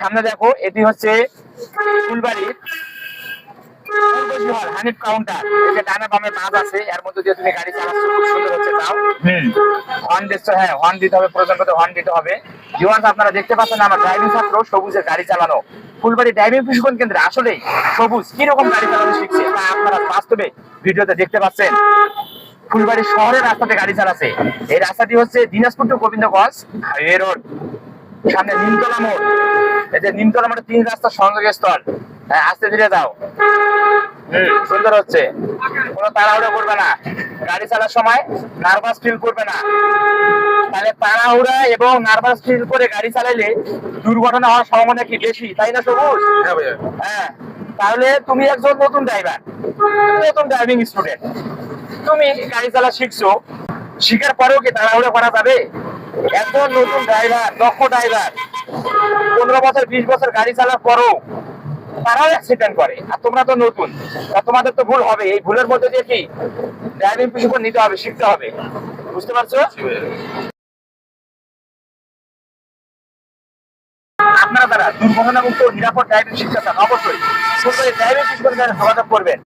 সামনে দেখো এটি হচ্ছে ফুলবাড়ির হানিফ কাউন্টার এই যে বামে বাস আছে এর মধ্যে দিয়ে তুমি গাড়ি চালাচ্ছ খুব সুন্দর হচ্ছে যাও। হর্ন দিচ্ছ হ্যাঁ হর্ন দিতে হবে প্রয়োজন মতো হর্ন দিতে হবে। জীবন আপনারা দেখতে পাচ্ছেন আমার ড্রাইভিং ছাত্র সবুজের গাড়ি চালানো। ফুলবাড়ি ড্রাইভিং প্রশিক্ষণ কেন্দ্রে আসলেই সবুজ কীরকম গাড়ি চালানো শিখছে তা আপনারা বাস্তবে ভিডিওতে দেখতে পাচ্ছেন। ফুলবাড়ি শহরের রাস্তাতে গাড়ি চালাচ্ছে। এই রাস্তাটি হচ্ছে Dinajpur to Gobindaganj highway road সামনে নিমতলা মোড়। এই যে নিমতলা মোড়ে তিন রাস্তার সংযোগের স্থল। হ্যাঁ আস্তে ধীরে যাও। সুন্দর হচ্ছে। কোনো তাড়াহুড়ো করবে না। গাড়ি চালার সময় নার্ভাস ফিল করবে না। তাহলে তাড়াহুড়া এবং নার্ভাস ফিল করে গাড়ি চালাইলে দুর্ঘটনা হওয়ার সম্ভাবনা কি বেশি? তাই না সবুজ? হ্যাঁ হ্যাঁ তাহলে তুমি একজন নতুন ড্রাইভার নতুন ড্রাইভিং স্টুডেন্ট তুমি গাড়ি চালা শিখছো? শিখার পরেও কি তাড়াহুড়ো করা যাবে? একজন নতুন ড্রাইভার দক্ষ ড্রাইভার পনেরো বছর, বিশ বছর গাড়ি চালার পরও তারাও অ্যাক্সিডেন্ট করে। আর তোমরা তো নতুন তোমাদের তো ভুল হবে। এই ভুলের মধ্যে দিয়ে কি ড্রাইভিং প্রশিক্ষণ নিতে হবে, শিখতে হবে। বুঝতে পারছ? আপনারা যারা দুর্ঘটনামুক্ত নিরাপদ ড্রাইভিং শিখতে চান, অবশ্যই ড্রাইভিং কেন্দ্রে যোগাযোগ করবেন।